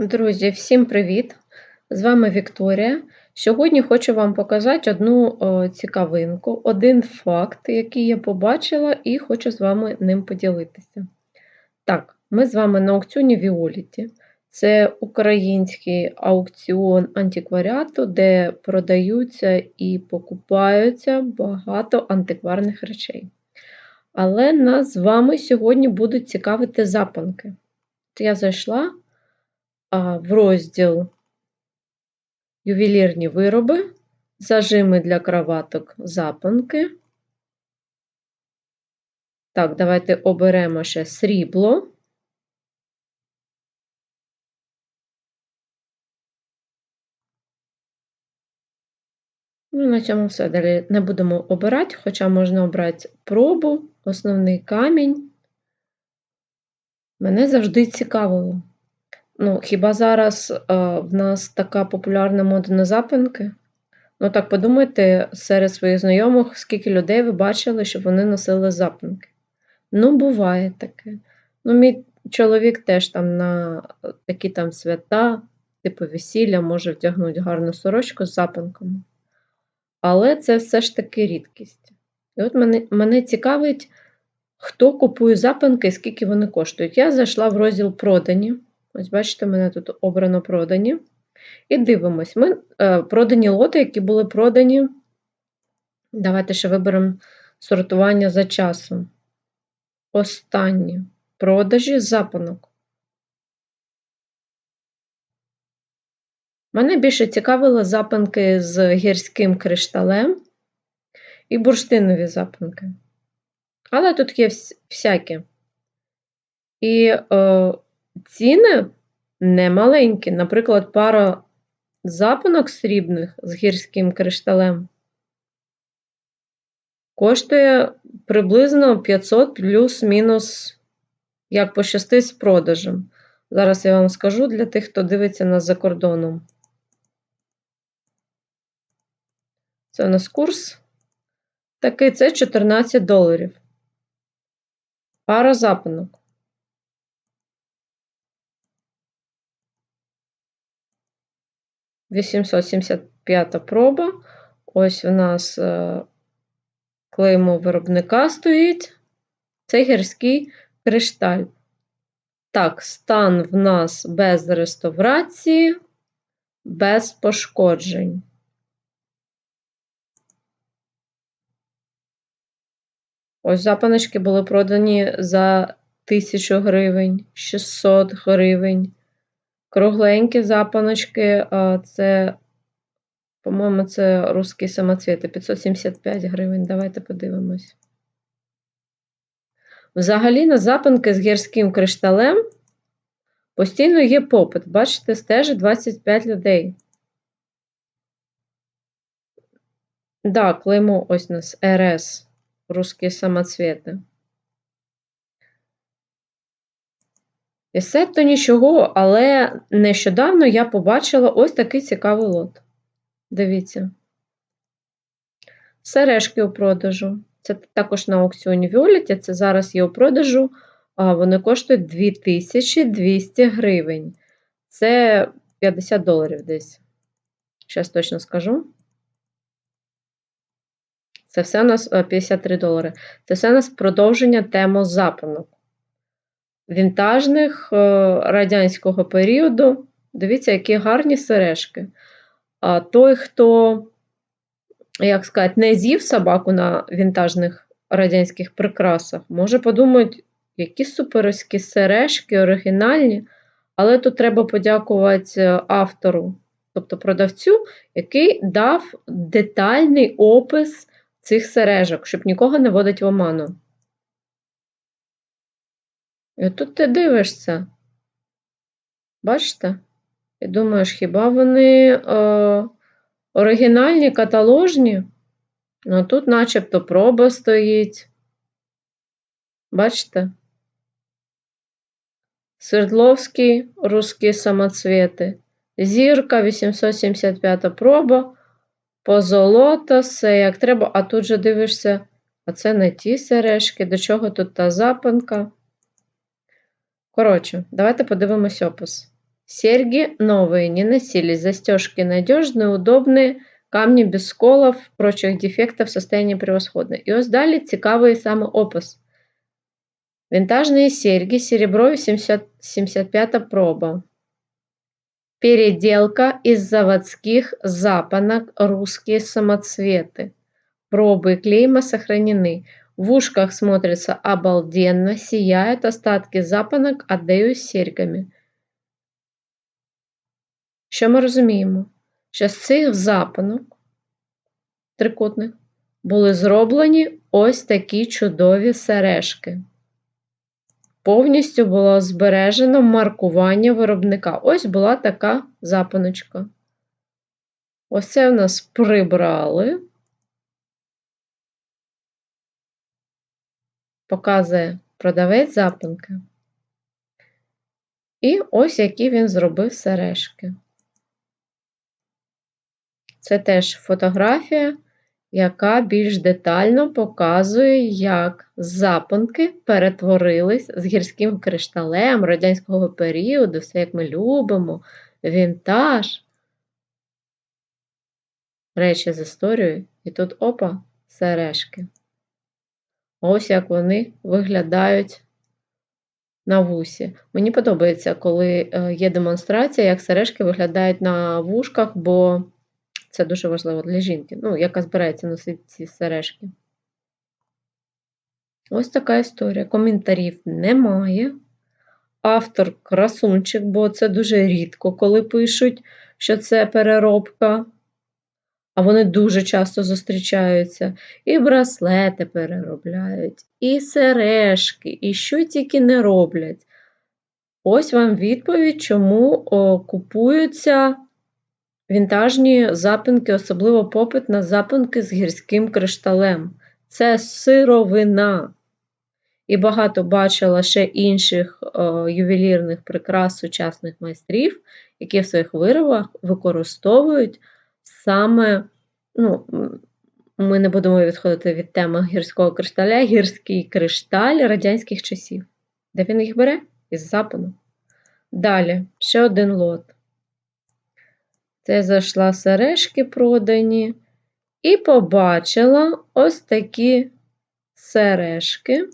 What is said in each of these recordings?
Друзі, всім привіт! З вами Вікторія. Сьогодні хочу вам показати одну цікавинку, один факт, який я побачила, і хочу з вами ним поділитися. Так, ми з вами на аукціоні Віоліті. Це український аукціон антикваріату, де продаються і покупаються багато антикварних речей. Але нас з вами сьогодні будуть цікавити запанки. Я зайшла в розділ ювелірні вироби, зажими для краваток запанки. Так, давайте оберемо ще срібло. Ну, на цьому все. Далі не будемо обирати, хоча можна обрати пробу, основний камінь. Мене завжди цікавило. Ну, хіба зараз е, в нас така популярна мода на запинки? Ну, так подумайте, серед своїх знайомих, скільки людей ви бачили, щоб вони носили запинки. Ну, буває таке. Ну, мій чоловік теж там на такі там свята, типу весілля, може вдягнути гарну сорочку з запинками. Але це все ж таки рідкість. І от мене, мене цікавить, хто купує запинки і скільки вони коштують. Я зайшла в розділ продані. Ось, бачите, мене тут обрано продані. І дивимось, ми е, продані лоти, які були продані. Давайте ще виберемо сортування за часом. Останні продажі запанок. Мене більше цікавили запанки з гірським кришталем і бурштинові запанки. Але тут є всякі. І е, ціни немаленькі. Наприклад, пара запинок срібних з гірським кришталем коштує приблизно 500 плюс-мінус, як пощастить з продажем. Зараз я вам скажу для тих, хто дивиться нас за кордоном. Це у нас курс. Такий це 14 доларів. Пара запинок. 875 проба. Ось у нас е, клеймо виробника стоїть. Це гірський кришталь. Так, стан в нас без реставрації, без пошкоджень. Ось запаночки були продані за 1000 гривень, 600 гривень. Кругленькі запаночки, це, по-моєму, це русські самоцвіти 575 гривень. Давайте подивимось. Взагалі, на запанки з гірським кришталем постійно є попит. Бачите, стежить 25 людей. Так, да, клеймо ось нас РС, русські самоцвіти. І все то нічого, але нещодавно я побачила ось такий цікавий лот. Дивіться. Сережки у продажу. Це також на аукціоні Віоліті, це зараз є у продажу, а вони коштують 2200 гривень. Це 50 доларів десь. Зараз точно скажу. Це все у нас 53 долари. Це все у нас продовження теми запанок вінтажних е, радянського періоду. Дивіться, які гарні сережки. А той, хто, як сказати, не з'їв собаку на вінтажних радянських прикрасах, може подумати, які суперські сережки, оригінальні. Але тут треба подякувати автору, тобто продавцю, який дав детальний опис цих сережок, щоб нікого не водить в оману. І тут ти дивишся. Бачите? І думаєш, хіба вони е, оригінальні, каталожні? Ну тут начебто проба стоїть. Бачите? Свердловський русські самоцвіти. Зірка 875 проба, позолота, все як треба, а тут же дивишся, а це не ті сережки, до чого тут та запанка. Коротше, давайте подивимось опис. Серьги новые, не носились, застежки надежные, удобные, камні без сколов, прочих дефектов, состояние превосходное. І ось далі цікавий саме опис. Винтажные серьги, серебро 70, 75 проба. Переделка из заводских запонок, русские самоцветы. Пробы и клейма сохранены. В ушках смотрится обалденно, сияют остатки запонок, отдаю з. Що ми розуміємо? Що з цих запонок трикутних були зроблені ось такі чудові сережки. Повністю було збережено маркування виробника. Ось була така запоночка. Ось це в нас прибрали. Показує продавець запинки. І ось які він зробив сережки. Це теж фотографія, яка більш детально показує, як запонки перетворились з гірським кришталем радянського періоду, все як ми любимо, вінтаж. Речі з історією. І тут опа, сережки. Ось як вони виглядають на вусі. Мені подобається, коли е, є демонстрація, як сережки виглядають на вушках, бо це дуже важливо для жінки, ну, яка збирається носити ці сережки. Ось така історія. Коментарів немає. Автор красунчик, бо це дуже рідко, коли пишуть, що це переробка. А вони дуже часто зустрічаються. І браслети переробляють, і сережки, і що тільки не роблять. Ось вам відповідь, чому о, купуються Вінтажні запинки, особливо попит на запинки з гірським кришталем. Це сировина. І багато бачила ще інших е, ювелірних прикрас сучасних майстрів, які в своїх виробах використовують саме, ну, ми не будемо відходити від теми гірського кришталя, гірський кришталь радянських часів. Де він їх бере? Із запину. Далі, ще один лот. Це зайшла сережки продані і побачила ось такі сережки.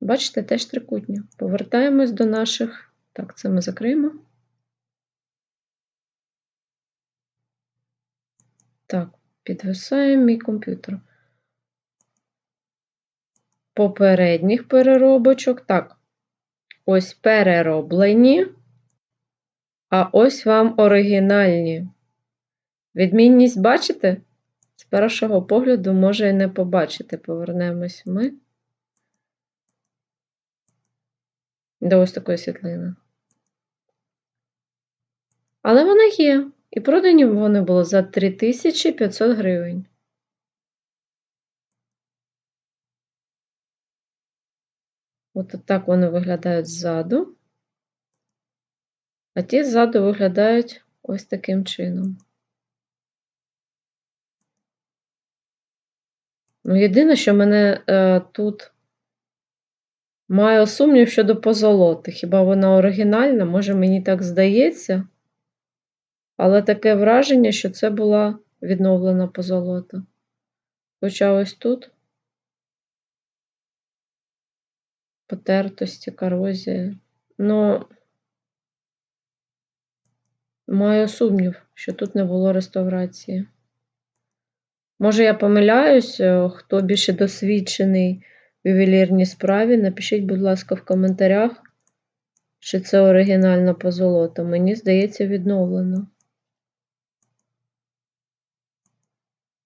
Бачите, теж трикутні. Повертаємось до наших. Так, це ми закриємо. Так, підвисаємо мій комп'ютер. Попередніх переробочок. Так, ось перероблені. А ось вам оригінальні. Відмінність бачите? З першого погляду може і не побачити. Повернемось ми до ось такої світлини. Але вона є. І продані вони були за 3500 гривень. От так вони виглядають ззаду. А ті ззаду виглядають ось таким чином. Ну, Єдине, що мене е, тут має сумнів щодо позолоти. Хіба вона оригінальна? Може, мені так здається, але таке враження, що це була відновлена позолота. Хоча ось тут потертості, корозія. Ну, Маю сумнів, що тут не було реставрації. Може, я помиляюсь, е, хто більше досвідчений в ювелірній справі, напишіть, будь ласка, в коментарях, чи це оригінальна позолота. Мені здається, відновлено.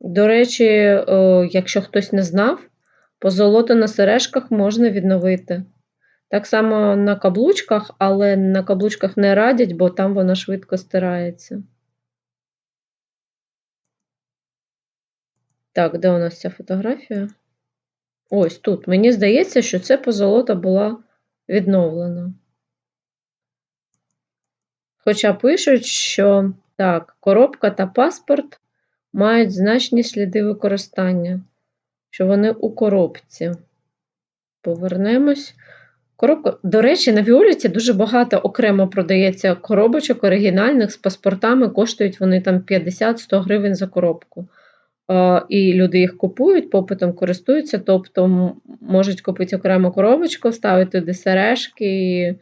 До речі, е, якщо хтось не знав, позолоту на сережках можна відновити. Так само на каблучках, але на каблучках не радять, бо там вона швидко стирається. Так, де у нас ця фотографія? Ось тут. Мені здається, що це позолота була відновлена. Хоча пишуть, що так, коробка та паспорт мають значні сліди використання, що вони у коробці. Повернемось. Коробка до речі, на Віоліті дуже багато окремо продається коробочок оригінальних з паспортами, коштують вони там 50-100 гривень за коробку. І люди їх купують, попитом користуються, тобто можуть купити окрему коробочку, ставити туди сережки і,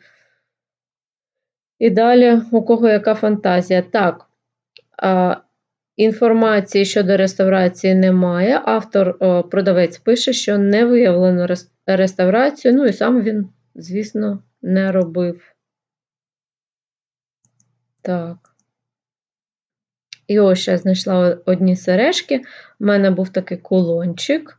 і далі у кого яка фантазія. Так, інформації щодо реставрації немає. Автор, е, продавець пише, що не виявлено реставрацію, ну і сам він, звісно, не робив. Так. І ось ще знайшла одні сережки. У мене був такий кулончик.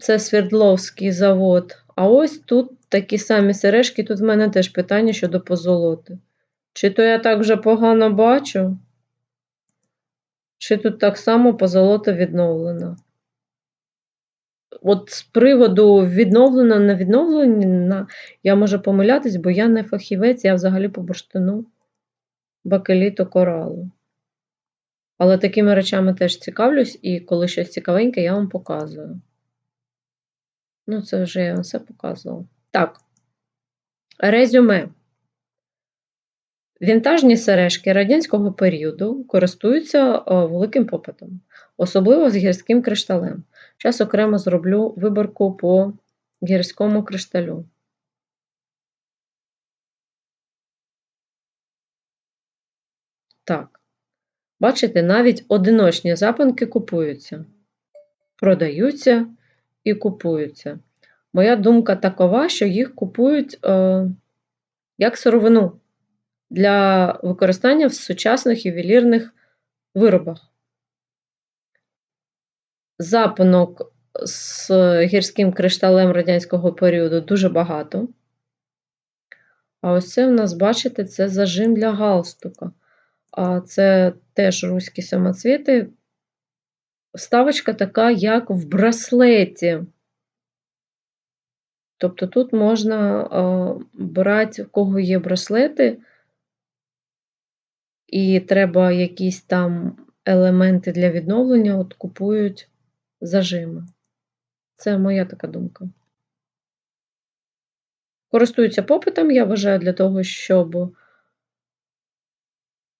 Це Свердловський завод. А ось тут такі самі сережки. Тут в мене теж питання щодо позолоти. Чи то я так вже погано бачу? Чи тут так само позолота відновлена? От з приводу відновлена, не відновлена, я можу помилятись, бо я не фахівець, я взагалі по бурштину бакеліту коралу. Але такими речами теж цікавлюсь, і коли щось цікавеньке, я вам показую. Ну, це вже я вам все показувала. Так, резюме. Вінтажні сережки радянського періоду користуються е, великим попитом, особливо з гірським кришталем. Зараз окремо зроблю виборку по гірському кришталю. Так. Бачите, навіть одиночні запинки купуються, продаються і купуються. Моя думка такова, що їх купують е, як сировину для використання в сучасних ювелірних виробах. Запинок з гірським кришталем радянського періоду дуже багато. А ось це в нас, бачите, це зажим для галстука. А це теж руські самоцвіти. Вставочка така, як в браслеті. Тобто тут можна брати, в кого є браслети, і треба якісь там елементи для відновлення, от купують зажими. Це моя така думка. Користуються попитом, я вважаю, для того, щоб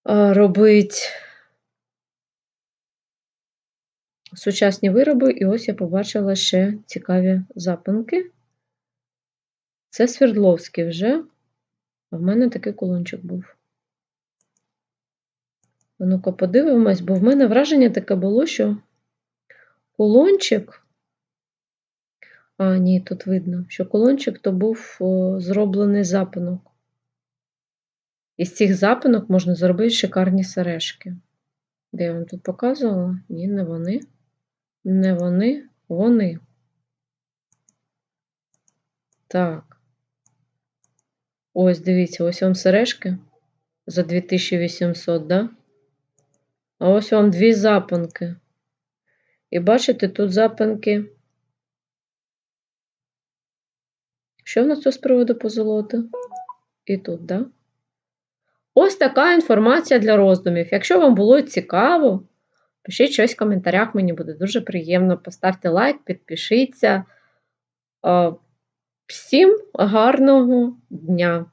робити сучасні вироби, і ось я побачила ще цікаві запинки. Це Свердловський вже, а в мене такий кулончик був. Ну-ка, подивимось, бо в мене враження таке було, що кулончик. А, ні, тут видно, що кулончик то був зроблений запинок. Із цих запинок можна зробити шикарні сережки. Де я вам тут показувала? Ні, не вони. Не вони, вони. Так. Ось, дивіться, ось вам сережки за 2800, да? А ось вам дві запинки. І бачите, тут запинки. Що в нас тут з приводу позолоти? І тут, да? Ось така інформація для роздумів. Якщо вам було цікаво, пишіть щось в коментарях, мені буде дуже приємно. Поставте лайк, підпишіться. Всім гарного дня!